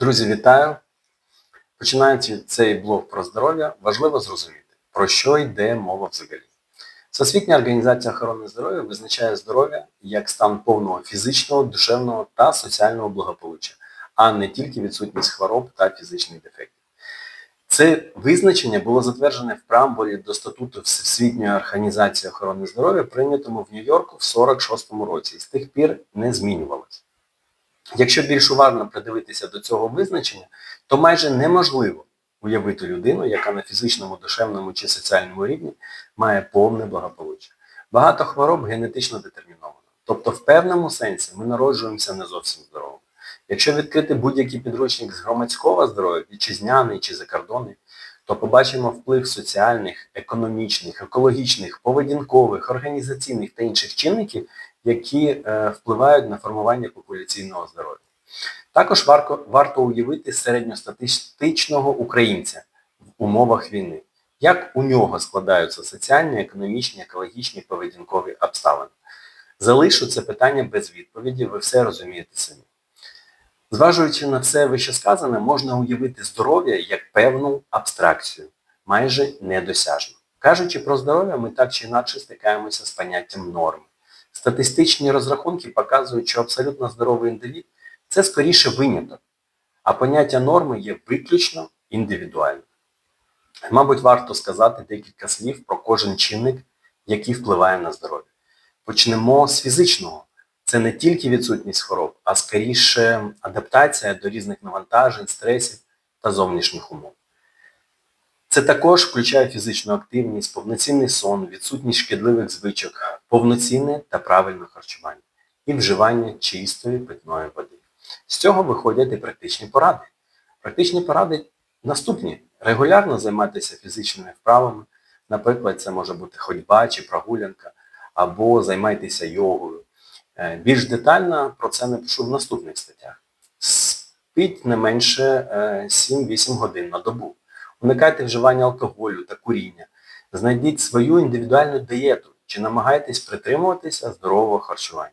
Друзі, вітаю! Починаючи цей блог про здоров'я, важливо зрозуміти, про що йде мова взагалі. Всесвітня організація охорони здоров'я визначає здоров'я як стан повного фізичного, душевного та соціального благополуччя, а не тільки відсутність хвороб та фізичних дефектів. Це визначення було затверджене в преамбулі до статуту Всесвітньої організації охорони здоров'я, прийнятому в Нью-Йорку в 46-му році і з тих пір не змінювалося. Якщо більш уважно придивитися до цього визначення, то майже неможливо уявити людину, яка на фізичному, душевному чи соціальному рівні має повне благополуччя. Багато хвороб генетично детерміновано. Тобто в певному сенсі ми народжуємося не зовсім здоровими. Якщо відкрити будь-який підручник з громадського здоров'я, вітчизняний чи закордонний, то побачимо вплив соціальних, економічних, екологічних, поведінкових, організаційних та інших чинників, які е, впливають на формування популяційного здоров'я. Також варто, варто уявити середньостатистичного українця в умовах війни, як у нього складаються соціальні, економічні, екологічні, поведінкові обставини. Залишу це питання без відповіді, ви все розумієте самі. Зважуючи на все вищесказане, можна уявити здоров'я як певну абстракцію, майже недосяжну. Кажучи про здоров'я, ми так чи інакше стикаємося з поняттям норми. Статистичні розрахунки показують, що абсолютно здоровий індивід це скоріше виняток, а поняття норми є виключно індивідуальним. Мабуть, варто сказати декілька слів про кожен чинник, який впливає на здоров'я. Почнемо з фізичного. Це не тільки відсутність хвороб, а скоріше адаптація до різних навантажень, стресів та зовнішніх умов. Це також включає фізичну активність, повноцінний сон, відсутність шкідливих звичок, повноцінне та правильне харчування і вживання чистої питної води. З цього виходять і практичні поради. Практичні поради наступні. Регулярно займатися фізичними вправами, наприклад, це може бути ходьба чи прогулянка, або займайтеся йогою. Е, Більш детально про це напишу в наступних статтях. Спіть не менше 7-8 годин на добу. Уникайте вживання алкоголю та куріння. Знайдіть свою індивідуальну дієту чи намагайтесь притримуватися здорового харчування.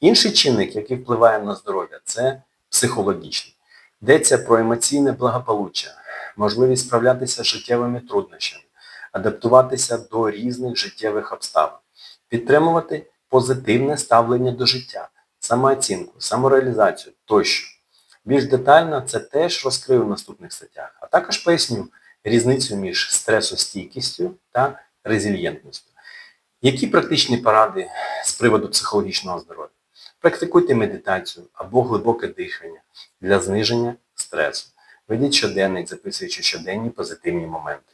Інший чинник, який впливає на здоров'я, це психологічний. Йдеться про емоційне благополуччя, можливість справлятися з життєвими труднощами, адаптуватися до різних життєвих обставин, підтримувати позитивне ставлення до життя, самооцінку, самореалізацію тощо. Більш детально це теж розкрию в наступних статтях, а також поясню різницю між стресостійкістю та резильєнтністю. Які практичні поради з приводу психологічного здоров'я? Практикуйте медитацію або глибоке дихання для зниження стресу. Ведіть щоденник, записуючи щоденні позитивні моменти.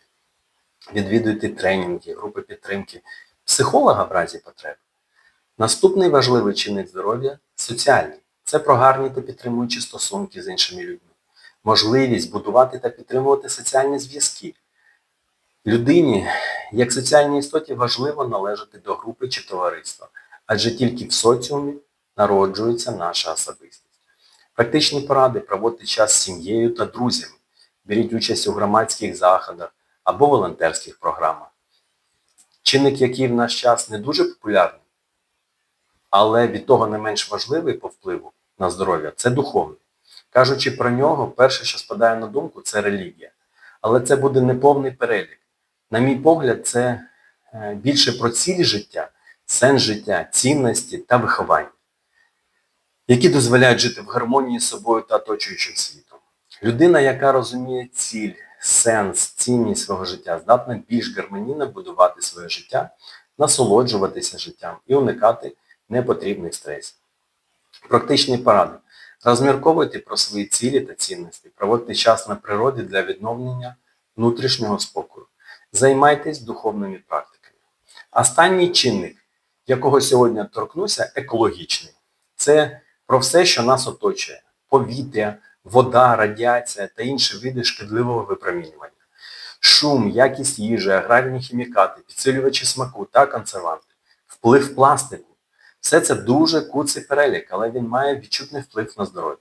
Відвідуйте тренінги, групи підтримки психолога в разі потреби. Наступний важливий чинник здоров'я соціальний. Це про гарні та підтримуючі стосунки з іншими людьми. Можливість будувати та підтримувати соціальні зв'язки. Людині, як соціальній істоті, важливо належати до групи чи товариства, адже тільки в соціумі народжується наша особистість. Практичні поради проводьте час з сім'єю та друзями. Беріть участь у громадських заходах або волонтерських програмах. Чинник, який в наш час не дуже популярний, але від того не менш важливий по впливу на здоров'я це духовний. Кажучи про нього, перше, що спадає на думку, це релігія. Але це буде неповний перелік. На мій погляд, це е, більше про ціль життя, сенс життя, цінності та виховання, які дозволяють жити в гармонії з собою та оточуючим світом. Людина, яка розуміє ціль, сенс, цінність свого життя, здатна більш гармонійно будувати своє життя, насолоджуватися життям і уникати непотрібних стресів. Практичні поради. Розмірковуйте про свої цілі та цінності, проводьте час на природі для відновлення внутрішнього спокою. Займайтесь духовними практиками. Останній чинник, якого сьогодні торкнуся, екологічний. Це про все, що нас оточує. Повітря, вода, радіація та інші види шкідливого випромінювання. Шум, якість їжі, аграрні хімікати, підсилювачі смаку та консерванти. Вплив пластику. Все це дуже куций перелік, але він має відчутний вплив на здоров'я,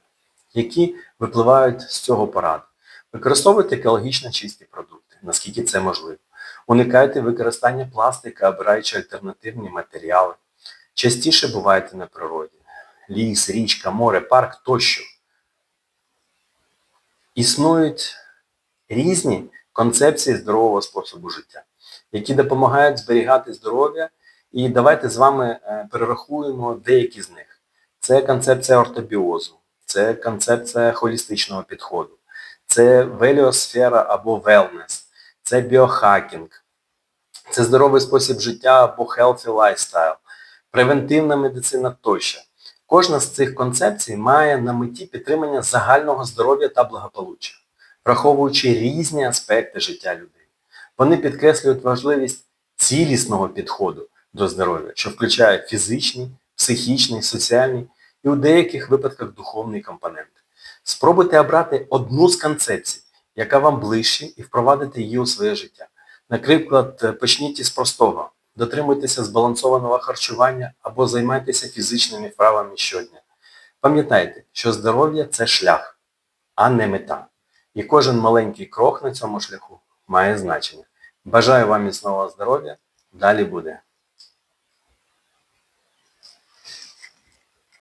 які випливають з цього поради. Використовуйте екологічно чисті продукти, наскільки це можливо. Уникайте використання пластика, обираючи альтернативні матеріали. Частіше бувайте на природі. Ліс, річка, море, парк тощо. Існують різні концепції здорового способу життя, які допомагають зберігати здоров'я. І давайте з вами е, перерахуємо деякі з них. Це концепція ортобіозу, це концепція холістичного підходу, це веліосфера або велнес, це біохакінг, це здоровий спосіб життя або healthy lifestyle, превентивна медицина тощо. Кожна з цих концепцій має на меті підтримання загального здоров'я та благополуччя, враховуючи різні аспекти життя людей. Вони підкреслюють важливість цілісного підходу до здоров'я, що включає фізичний, психічний, соціальний і у деяких випадках духовний компонент. Спробуйте обрати одну з концепцій, яка вам ближче, і впровадити її у своє життя. Наприклад, почніть із простого. Дотримуйтеся збалансованого харчування або займайтеся фізичними вправами щодня. Пам'ятайте, що здоров'я це шлях, а не мета. І кожен маленький крок на цьому шляху має значення. Бажаю вам міцного здоров'я. Далі буде.